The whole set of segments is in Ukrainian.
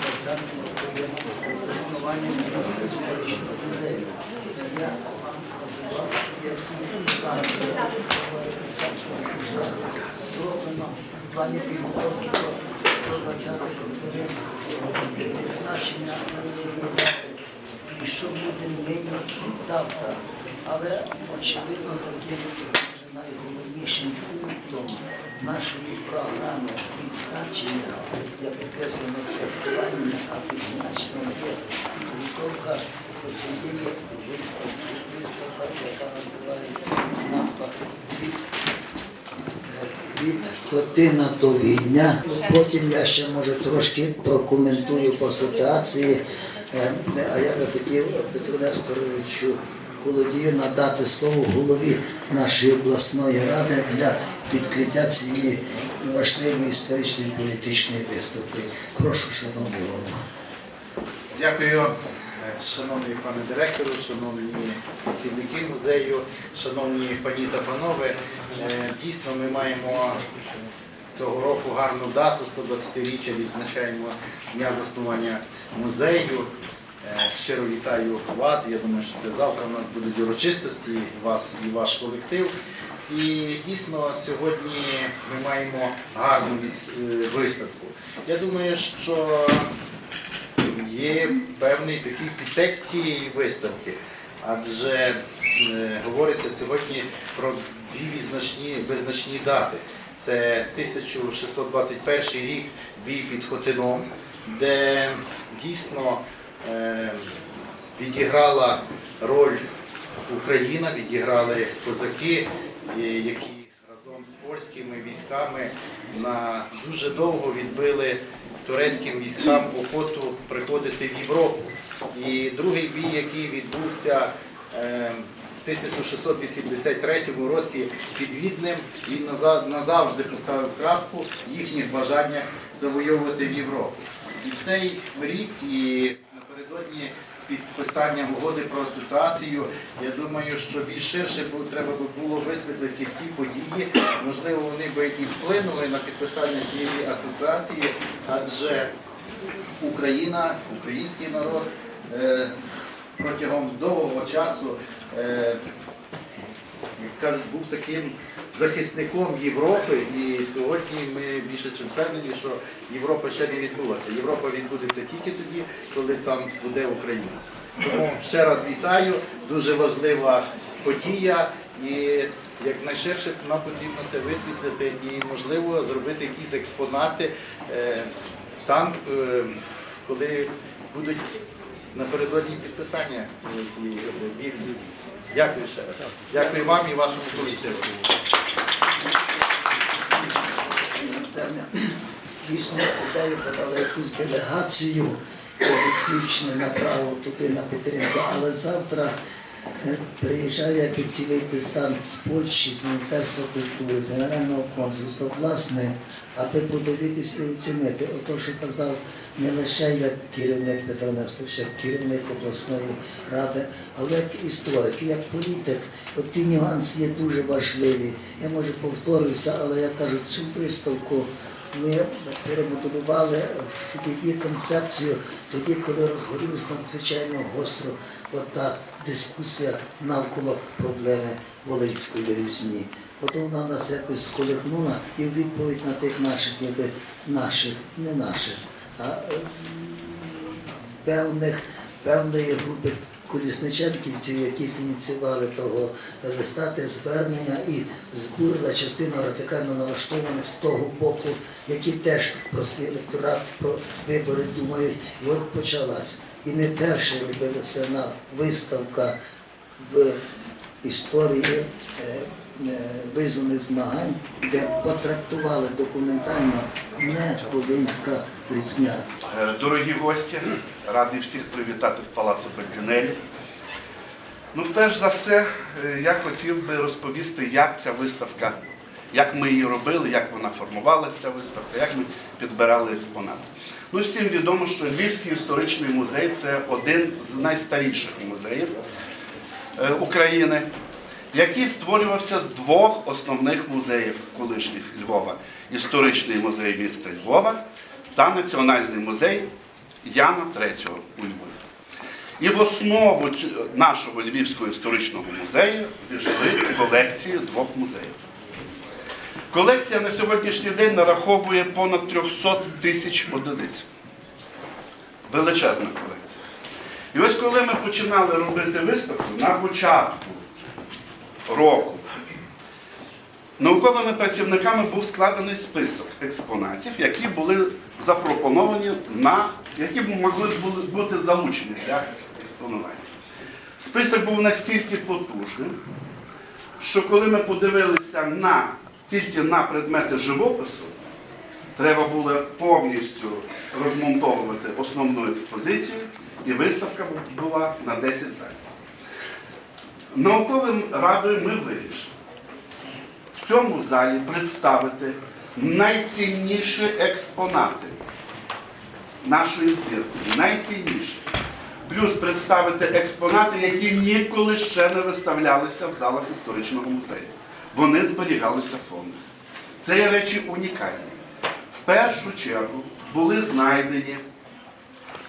20 року заснування історичного музею. Я вам називав, які зараз проводитися вже зроблено в плані підготовки до 120-х років відзначення цієї дати, і що буде нині і завтра. Але очевидно таким найголовнішим пунктом нашої програми відзначення, я підкреслюю не святкування, а відзначення є підготовка до цієї виставки, виставка, яка називається назва від від Хотина до Відня. Потім я ще може трошки прокоментую по ситуації. Е, А я би хотів Петру Несторовичу Колодію надати слово голові нашої обласної ради для відкриття цієї важливої історичної політичної виставки. Прошу, шановний голова. Дякую, е, шановний пане директору, шановні працівники музею, шановні пані та панове. Е, Дійсно, ми маємо цього року гарну дату, 120-річчя відзначаємо дня заснування музею. Е, Щиро вітаю вас. Я думаю, що це завтра у нас будуть урочистості, вас і ваш колектив. І дійсно сьогодні ми маємо гарну е, виставку. Я думаю, що є певний такий підтекст цієї виставки, адже е, говориться сьогодні про дві визначні, визначні дати. Це 1621 рік бій під Хотином, де дійсно відіграла роль Україна, відіграли козаки, е, які разом з польськими військами на дуже довго відбили турецьким військам охоту приходити в Європу. І другий бій, який відбувся е, в 1683 році під Віднем, він назавжди поставив крапку їхніх бажаннях завойовувати в Європу. І цей рік і напередодні підписання угоди про асоціацію, я думаю, що більш ширше треба було висвітлити ті події. Можливо, вони би і вплинули на підписання тієї асоціації, адже Україна, український народ е, протягом довгого часу, е, як кажуть, був таким захисником Європи. І сьогодні ми більше чим впевнені, що Європа ще не відбулася. Європа відбудеться тільки тоді, коли там буде Україна. Тому ще раз вітаю, дуже важлива подія. І якнайширше нам потрібно це висвітлити і, можливо, зробити якісь експонати е, там, е, коли будуть напередодні підписання цієї вільності. Дякую ще раз. Дякую вам і вашому колективу. Дійсно ідею подали якусь делегацію відключно направо туди на підтримку, але завтра приїжджає офіційний десант з Польщі, з Міністерства культури, з Генерального консульства, власне, аби подивитися і оцінити. Ото, що казав не лише як керівник Петро як керівник обласної ради, але як історик, як політик. От ті нюанси є дуже важливі. Я може повторююся, але я кажу, цю виставку ми перемоделювали її концепцію тоді, коли розгорілася надзвичайно гостро ота дискусія навколо проблеми Волинської різні. От вона нас якось сколихнула і в відповідь на тих наших, якби наших, не наших, а е, певних, певної групи колісниченківців, які ініціювали того листа, звернення і збурила частину радикально налаштованих з того боку, які теж про свій електорат, про вибори думають. І от почалась. І не перше робилася на виставка в історії е, визваних змагань, де потрактували документально не Волинська різня. Е, Дорогі гості, радий всіх привітати в Палацу Бальдінелі. Ну, перш за все, е, я хотів би розповісти, як ця виставка, як ми її робили, як вона формувалася, ця виставка, як ми підбирали експонати. Ну, всім відомо, що Львівський історичний музей це один з найстаріших музеїв е, України, який створювався з двох основних музеїв колишніх Львова: історичний музей міста Львова та Національний музей Яна III у Львові. І в основу нашого Львівського історичного музею пішли колекції двох музеїв. Колекція на сьогоднішній день нараховує понад 300 тисяч одиниць. Величезна колекція. І ось коли ми починали робити виставку на початку року, науковими працівниками був складений список експонатів, які були запропоновані на які могли бути залучені для експонування. Список був настільки потужним, що коли ми подивилися на, тільки на предмети живопису, треба було повністю розмонтовувати основну експозицію, і виставка була на 10 залів. Науковим радою ми вирішили в цьому залі представити найцінніші експонати нашої збірки. Найцінніші. Плюс представити експонати, які ніколи ще не виставлялися в залах історичного музею. Вони зберігалися в фондах. Це є речі унікальні. В першу чергу були знайдені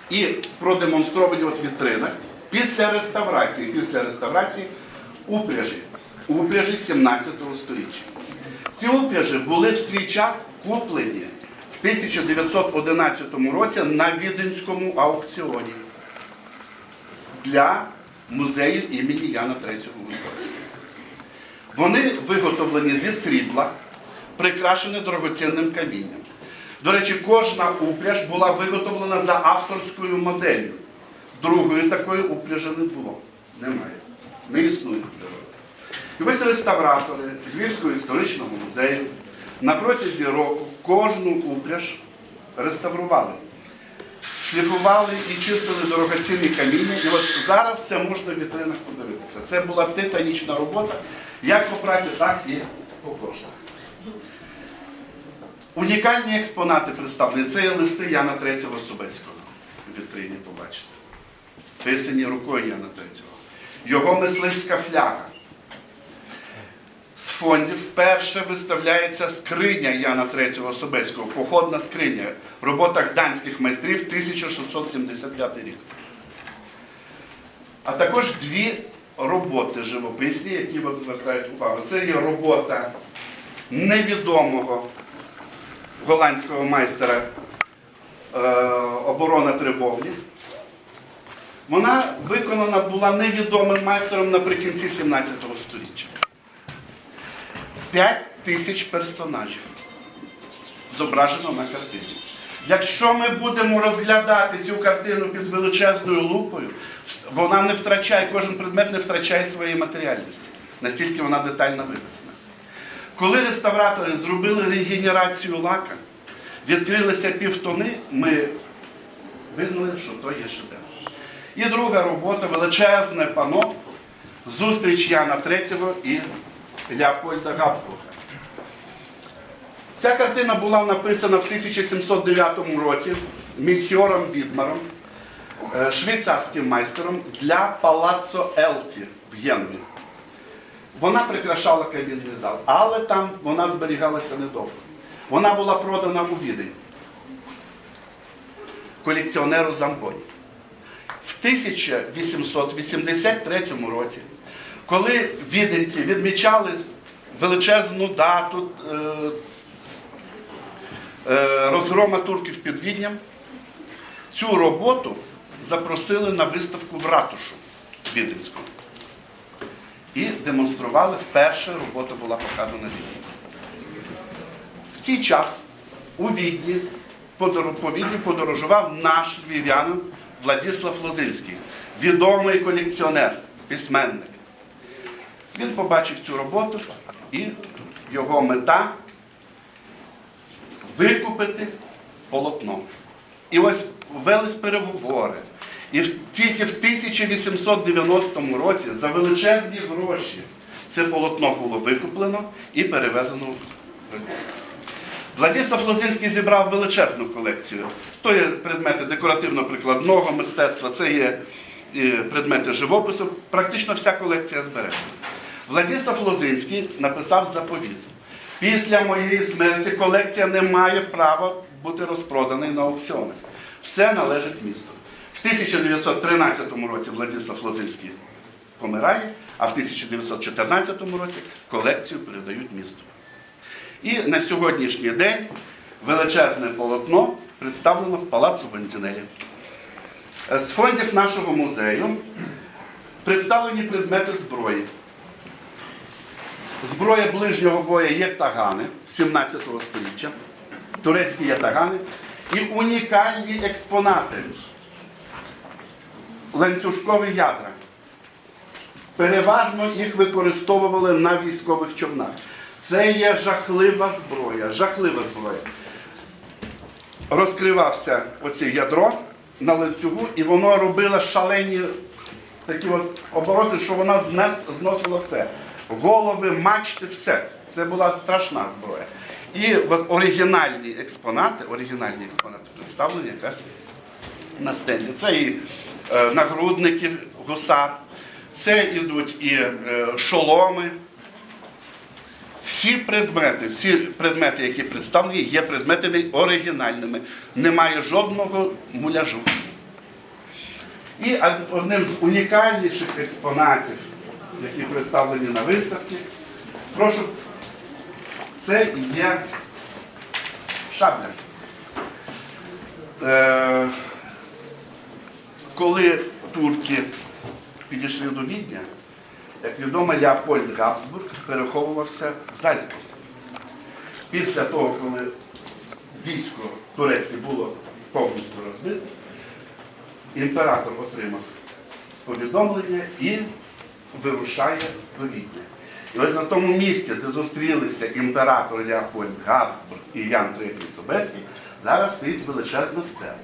і продемонстровані от вітринах після реставрації, після реставрації упряжі, упряжі 17 століття. Ці упряжі були в свій час куплені в 1911 році на Віденському аукціоні для музею імені Яна III Луївського. Вони виготовлені зі срібла, прикрашені дорогоцінним камінням. До речі, кожна упряж була виготовлена за авторською моделлю. Другої такої упряжі не було. Немає. Не існує в природі. І ось реставратори Львівського історичного музею на протязі року кожну упряж реставрували. Шліфували і чистили дорогоцінні каміння. І от зараз все можна в вітринах подивитися. Це була титанічна робота, як по праці, так і по коштах. Унікальні експонати представлені. Це є листи Яна III Собецького в вітрині побачите. Писані рукою Яна III. Його мисливська фляга. З фондів вперше виставляється скриня Яна III Собецького, походна скриня в роботах данських майстрів 1675 рік. А також дві роботи живописні, які от звертають увагу. Це є робота невідомого голландського майстера е, оборона Трибовлі. Вона виконана була невідомим майстером наприкінці 17 століття. П'ять тисяч персонажів зображено на картині. Якщо ми будемо розглядати цю картину під величезною лупою, вона не втрачає, кожен предмет не втрачає своєї матеріальності, настільки вона детально виписана. Коли реставратори зробили регенерацію лака, відкрилися півтони, ми визнали, що то є шедевр. І друга робота величезне пано Зустріч Яна III і Леопольда Габсбурга. Ця картина була написана в 1709 році Мільхіором Відмаром, е, швейцарським майстером для Палаццо Елці в Єнві. Вона прикрашала камінний зал, але там вона зберігалася недовго. Вона була продана у Відень колекціонеру Замбоні. В 1883 році, коли віденці відмічали величезну дату е, е, розгрома турків під Відням, цю роботу запросили на виставку в ратушу Віденську. І демонстрували вперше робота була показана віденцям. В цей час у Відні по Відні подорожував наш львів'янин Владислав Лозинський, відомий колекціонер, письменник. Він побачив цю роботу І його мета викупити полотно. І ось велись переговори. І тільки в 1890 році за величезні гроші це полотно було викуплено і перевезено в Львів. Владислав Лозинський зібрав величезну колекцію. То є предмети декоративно-прикладного мистецтва, це є е, предмети живопису. Практично вся колекція збережена. Владислав Лозинський написав заповіт. Після моєї смерті колекція не має права бути розпроданою на аукціонах. Все належить місту. В 1913 році Владислав Лозинський помирає, а в 1914 році колекцію передають місту. І на сьогоднішній день величезне полотно представлено в Палацу Бандінелі. З фондів нашого музею представлені предмети зброї. Зброя ближнього бою є тагани 17 століття, турецькі ятагани і унікальні експонати. Ланцюжкові ядра. Переважно їх використовували на військових човнах. Це є жахлива зброя, жахлива зброя. Розкривався оце ядро на ланцюгу, і воно робило шалені такі от обороти, що вона зносила все. Голови, мачти, все. Це була страшна зброя. І от оригінальні експонати, оригінальні експонати представлені якраз на стенді. Це і е, нагрудники гусар, це йдуть і е, шоломи. Всі предмети, всі предмети, які представлені, є предметами оригінальними. Немає жодного муляжу. І одним з унікальніших експонатів, які представлені на виставці, прошу, це є шабля. Е, коли турки підійшли до Відня, як відомо, Леопольд Габсбург переховувався в Зальцбурзі. Після того, коли військо турецьке було повністю розбите, імператор отримав повідомлення і вирушає до Відня. І ось на тому місці, де зустрілися імператор Леопольд Габсбург і Ян III Собецький, зараз стоїть величезна стела.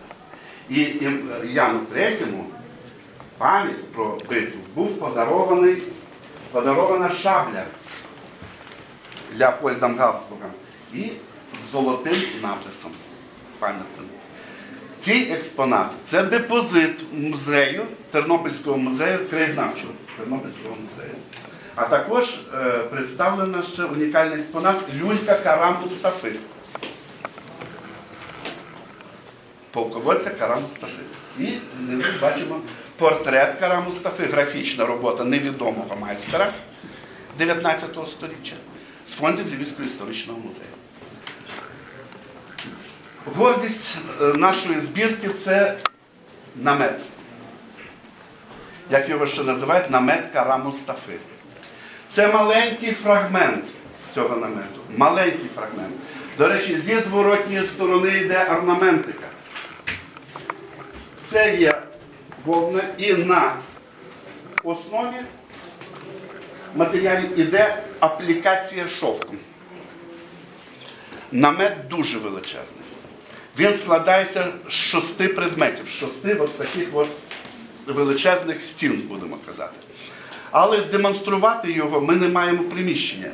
І Яну III пам'ять про битву був подарований, подарована шабля Леопольдом Габсбургом і з золотим написом пам'ятним. Ці експонати це депозит музею, Тернопільського музею, краєзнавчого Тернопільського музею. А також е, представлено ще унікальний експонат люлька Кара Мустафи. Полководця Кара Мустафи. І ми бачимо портрет Кара Мустафи, графічна робота невідомого майстера 19 століття з фондів Львівського історичного музею. Гордість е, нашої збірки це намет. Як його ще називають, намет Кара Мустафи. Це маленький фрагмент цього намету. Маленький фрагмент. До речі, зі зворотньої сторони йде орнаментика. Це є вовна і на основі матеріалів іде аплікація шовком. Намет дуже величезний. Він складається з шести предметів, з шести от таких от величезних стін, будемо казати. Але демонструвати його ми не маємо приміщення,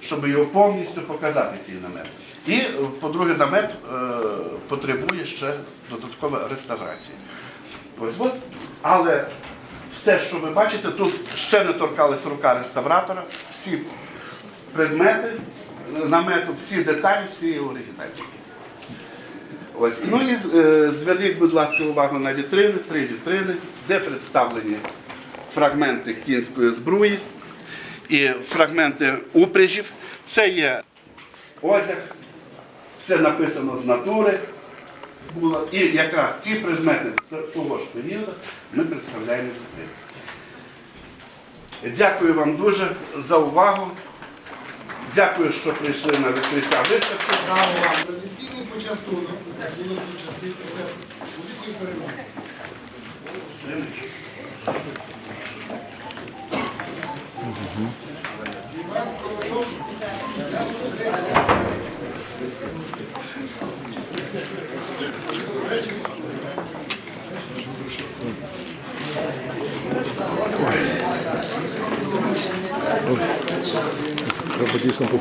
щоб його повністю показати, цей намет. І, по-друге, намет е, потребує ще додаткової реставрації. Але все, що ви бачите, тут ще не торкалась рука реставратора, всі предмети намету, всі деталі, всі оригінальні. Ось. Ну і е, зверніть, будь ласка, увагу на вітрини, три вітрини, де представлені фрагменти кінської зброї і фрагменти упряжів. Це є одяг, все написано з натури. Було. І якраз ці предмети того ж періоду ми представляємо дітей. Дякую вам дуже за увагу. Дякую, що прийшли на відкриття виставки. Традиційний почастунок, як було ті.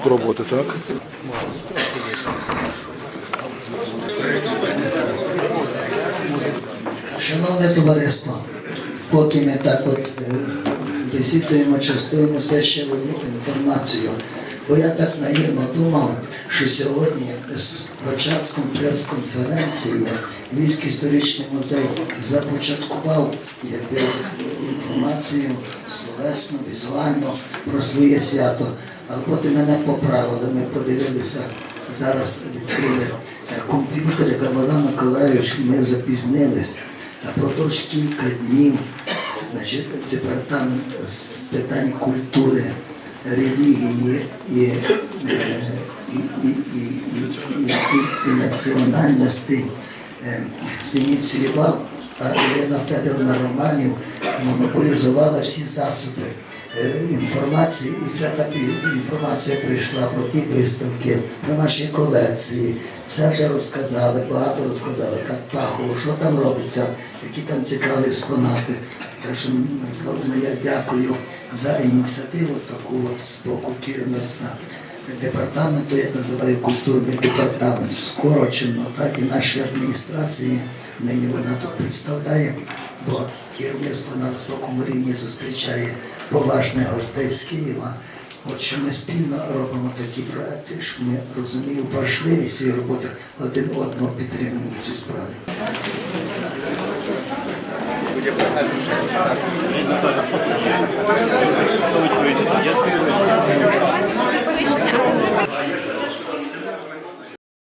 Дійсно попробувати, так? Шановне товариство, поки ми так от е, бесідуємо, частуємося ще одну інформацію. Бо я так наївно думав, що сьогодні з початком прес-конференції Львівський історичний музей започаткував якби, інформацію словесно, візуально про своє свято. Але потім мене поправили, ми подивилися, зараз відкрили е, комп'ютери, Кабала Миколаївич, ми запізнились. Та продовж кілька днів значить, департамент з питань культури, релігії і, е, і, і, і, і, і, національностей зініціював, а Ірина Федоровна Романів монополізувала всі засоби інформації, і вже так і інформація прийшла про ті виставки, про наші колекції. Все вже розказали, багато розказали, так фахово, що там робиться, які там цікаві експонати. Так що словно я дякую за ініціативу таку от з боку керівництва департаменту, я називаю культурний департамент, скорочено, так і наші адміністрації нині вона тут представляє, бо керівництво на високому рівні зустрічає поважних гостей з Києва. От що ми спільно робимо такі проекти, що ми розуміємо важливість цієї роботи один одного підтримуємо в цій справі. Відповіді